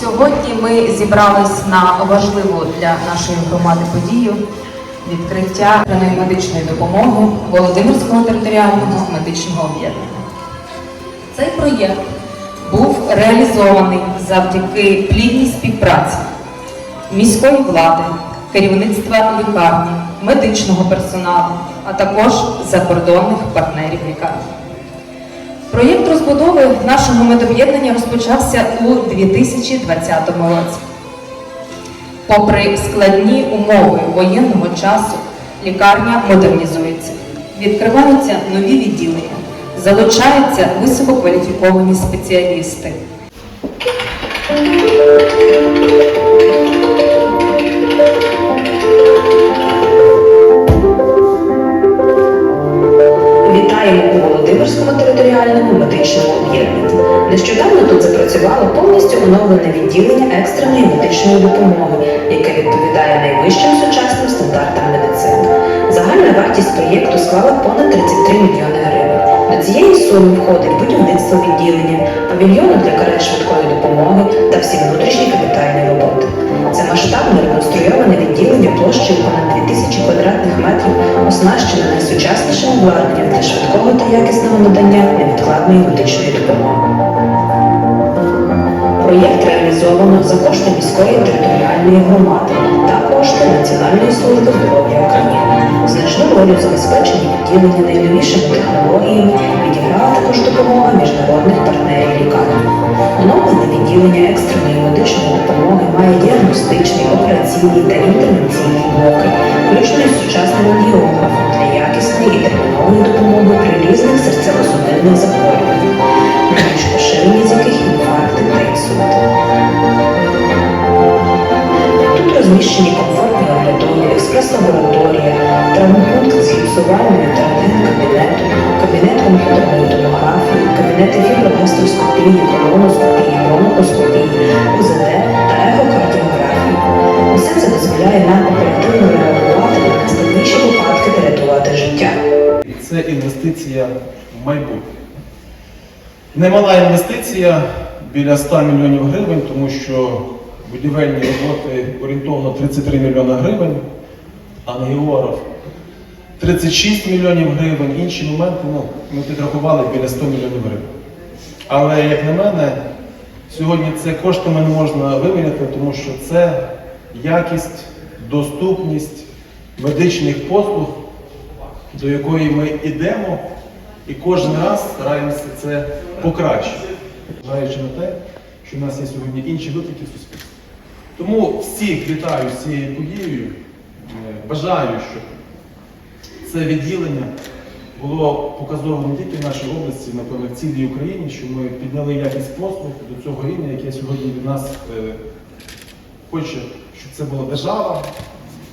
Сьогодні ми зібрались на важливу для нашої громади подію відкриття медичної допомоги Володимирського територіального медичного об'єднання. Цей проєкт був реалізований завдяки плідній співпраці міської влади, керівництва лікарні, медичного персоналу, а також закордонних партнерів лікарні. Проєкт розбудови нашого медоб'єднання розпочався у 2020 році. Попри складні умови воєнного часу, лікарня модернізується, відкриваються нові відділення, залучаються висококваліфіковані спеціалісти. Вітаємо у Володимирському територіальному медичному об'єднанні. Нещодавно тут запрацювало повністю оновлене відділення екстреної медичної допомоги, яке відповідає найвищим сучасним стандартам медицини. Загальна вартість проєкту склала понад 33 мільйони гривень. До цієї суми входить будівництво відділення, павільйону для карет швидкої допомоги та всі внутрішні капітальні роботи. Це масштабне реконструйоване відділення площею понад 2000 квадратних метрів, оснащене найсучаснішим обладнанням для швидкого та якісного надання невідкладної медичної допомоги. Проєкт реалізовано за кошти міської територіальної громади та кошти Національної служби здоров'я України. Значну роль у забезпеченні відділення найновішими технологіями відіграла також допомога міжнародних партнерів лікарні. Оновлене відділення екстреної медичної допомоги має діагностичний, операційний та інтервенційний блоки, включно із сучасним ангіографом для якісної і термінової допомоги при різних серцево-судинних захворюваннях, гіпсувальною та рентген-кабінетом, кабінет комп'ютерної томографії, кабінети фіброгастроскопії, колоноскопії, бронхоскопії, УЗД та ехокардіографії. Усе це дозволяє нам оперативно реагувати на найскладніші випадки та рятувати життя. Це інвестиція в майбутнє. Немала інвестиція біля 100 мільйонів гривень, тому що будівельні роботи орієнтовно 33 мільйони гривень, ангіограф 36 мільйонів гривень, інші моменти ну, ми підрахували біля 100 мільйонів гривень. Але, як на мене, сьогодні це коштами не можна виміряти, тому що це якість, доступність медичних послуг до якої ми йдемо і кожен раз стараємося це покращити, зважаючи на те, що в нас є сьогодні інші виклики в суспільстві. Тому всіх вітаю з цією подією. Е, Бажаю, щоб це відділення було показово тільки в нашій області, напевно, в цілій Україні, що ми підняли якість послуг до цього рівня, яке сьогодні від нас е, хоче, щоб це була держава.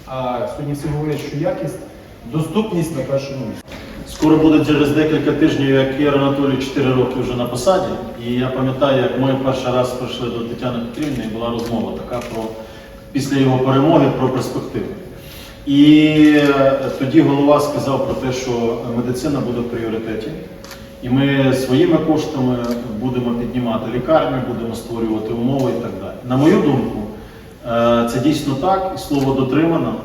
А сьогодні всі говорять, що якість, доступність на першому місці. Скоро буде через декілька тижнів, як Ігор Анатолій 4 роки вже на посаді. І я пам'ятаю, як ми перший раз прийшли до Тетяни Петрівни, і була розмова така про після його перемоги про перспективи. І е, тоді голова сказав про те, що медицина буде в пріоритеті. І ми своїми коштами будемо піднімати лікарню, будемо створювати умови і так далі. На мою думку, е, це дійсно так, і слово дотримано.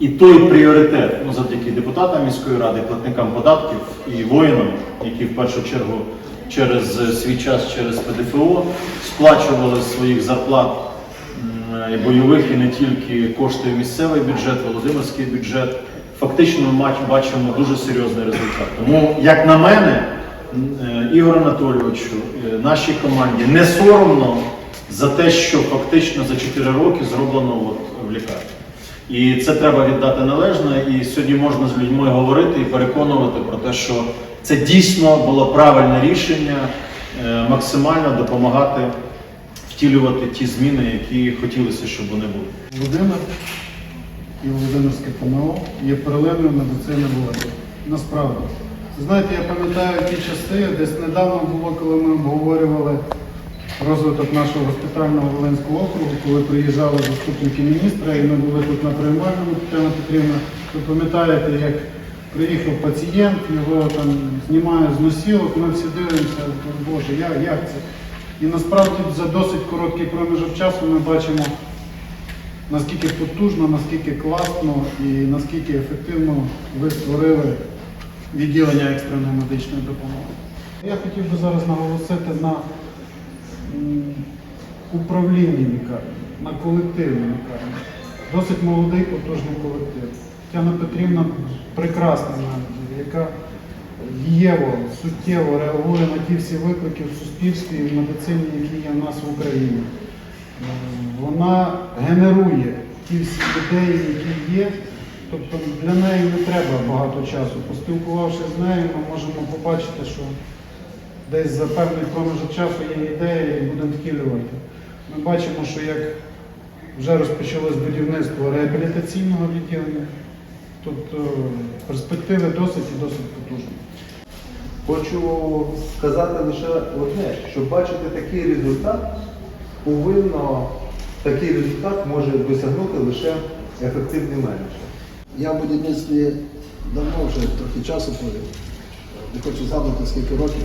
І той пріоритет, ну завдяки депутатам міської ради, платникам податків і воїнам, які в першу чергу через свій час через ПДФО сплачували своїх зарплат і бойових і не тільки кошти в місцевий бюджет, Володимирський бюджет. Фактично ми бачимо дуже серйозний результат. Тому, як на мене, е, Ігор Анатолійовичу, е, нашій команді не соромно за те, що фактично за 4 роки зроблено от в лікарні. І це треба віддати належно. І сьогодні можна з людьми говорити і переконувати про те, що це дійсно було правильне рішення е, максимально допомагати втілювати ті зміни, які хотілося, щоб вони були. Володимир і Володимирське ПМО є паралельною медицини влади. Насправді. Знаєте, я пам'ятаю ті часи, десь недавно було, коли ми обговорювали розвиток нашого госпітального Волинського округу, коли приїжджали заступники міністра, і ми були тут на приймальному Тетяна Петрівна. Ви пам'ятаєте, як приїхав пацієнт, його там знімають з носілок, ми всі дивимося, Боже, як, як це? І насправді за досить короткий проміжок часу ми бачимо, наскільки потужно, наскільки класно і наскільки ефективно ви створили відділення екстреної медичної допомоги. Я хотів би зараз наголосити на управлінні лікарні, на колективі лікарні. Досить молодий, потужний колектив. Тетяна Петрівна прекрасна менеджер, яка дієво, суттєво реагує на ті всі виклики в суспільстві і в медицині, які є в нас в Україні. Е, Вона генерує ті всі ідеї, які є. Тобто для неї не треба багато часу. Поспілкувавшись з нею, ми можемо побачити, що десь за певний проміжок часу є ідея і будемо втілювати. Ми бачимо, що як вже розпочалось будівництво реабілітаційного відділення, тобто перспективи досить і досить потужні. Хочу сказати лише одне, щоб бачити такий результат, повинно такий результат може досягнути лише ефективний менеджер. Я в будівництві давно вже трохи часу провів, не хочу згадувати скільки років.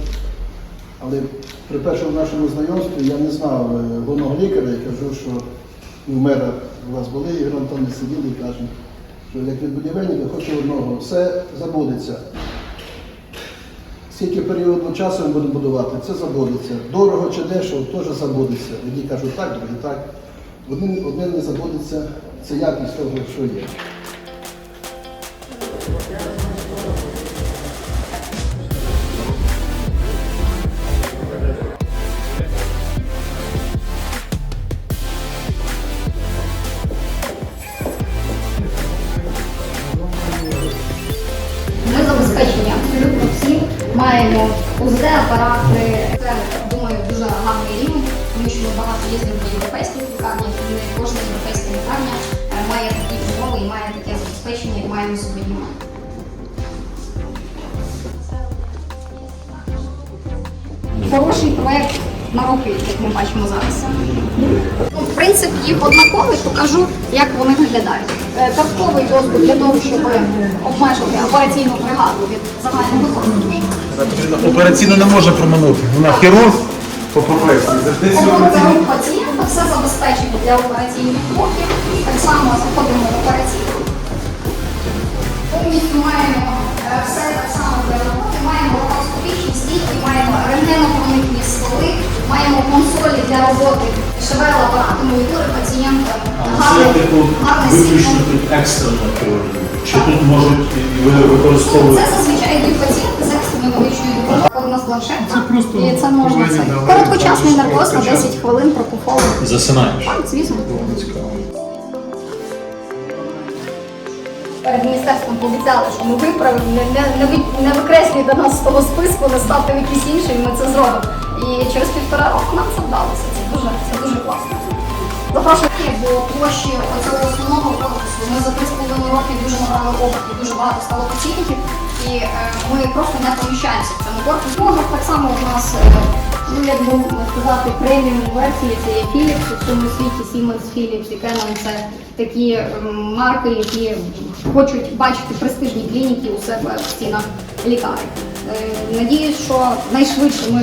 Але при першому нашому знайомстві я не знав е, головного лікаря і кажу, що ну, мера у вас були, Ігор Антонович сиділи і кажуть, що як від будівельника хочу одного, все забудеться. Скільки періоду часу ми будемо будувати, це забудеться. Дорого чи дешево, теж забудеться. Одні кажуть так, другі так. Одним не забудеться, це якість того, що є. Маємо сьогодні. Хороший проект на роки, як ми бачимо зараз. Ну, принцип їх однаковий, покажу, як вони виглядають. Е, Картковий доступ для того, щоб обмежити операційну бригаду від загального використання. Операційно не може проминути. Вона хірург по професії. Завжди. Пацієнта, все забезпечено для операційних блоків. Так само заходимо в операційну. Повністю маємо е, все так само для роботи, маємо лапароскопічні стійки, маємо рентгенопроникні столи, маємо консолі для роботи ШВЛ апарату, монітори пацієнта. Гарний, типу виключно тут екстрена хірургія. Чи тут можуть і ви використовуєте? Це зазвичай йдуть пацієнти з екстреною медичною допомогою. У нас планшет, Це просто і це можна це. Короткочасний наркоз на качати. 10 хвилин пропуховує. Засинаєш. Так, звісно. Перед міністерством пообіцяли, що ми виправимо, не, не, не, ви- не викреслюйте нас з того списку, не ставте в якийсь інший, ми це зробимо. І через півтора року нам це вдалося. Це дуже, це дуже класно. Запрошую, бо площі цього основного корпусу ми за 3,5 роки дуже набрали обертів, дуже багато стало пацієнтів, і е, ми просто не поміщаємося в цьому корпусі. Може, так само у нас, е, ну як би сказати, преміум версії це є Philips, у цьому світі Siemens, Philips і Canon це такі ем, марки, які хочуть бачити престижні клініки у себе в стінах лікарень. Е, Надіюсь, що найшвидше ми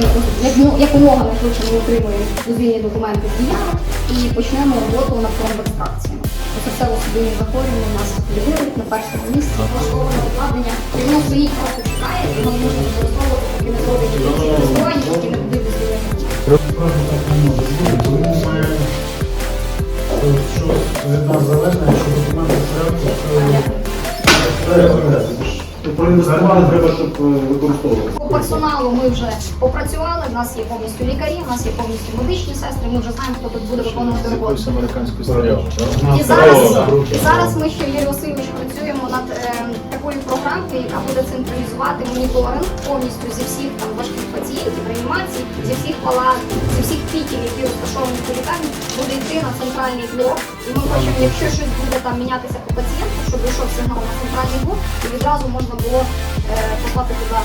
якомога найшвидше ми отримуємо дозвільні документи з діями і почнемо роботу над екстракціями. Серцево судинні захворювання у нас лідирують на першому місці. Влаштоване обладнання. Воно стоїть просто чекає, його можна використовувати, поки не зробить розстроєння, які не. Насправді так не може бути, ми маємо е, від нас залежне, якщо документи треба, Проінвестували треба, щоб використовувати. По персоналу ми вже попрацювали. У нас є повністю лікарі, у нас є повністю медичні сестри. Ми вже знаємо, хто тут буде виконувати роботу. І зараз, і зараз ми ще Юрій Васильович працюємо над е, такою програмкою, яка буде централізувати моніторинг повністю зі всіх там важких пацієнтів, реанімацій, зі всіх палат, зі всіх піків, які розташовані в лікарні, буде йти на центральний блок. І ми хочемо, якщо щось буде там мінятися по пацієнту, щоб йшов сигнал на центральний блок, і відразу можна було е, послати туди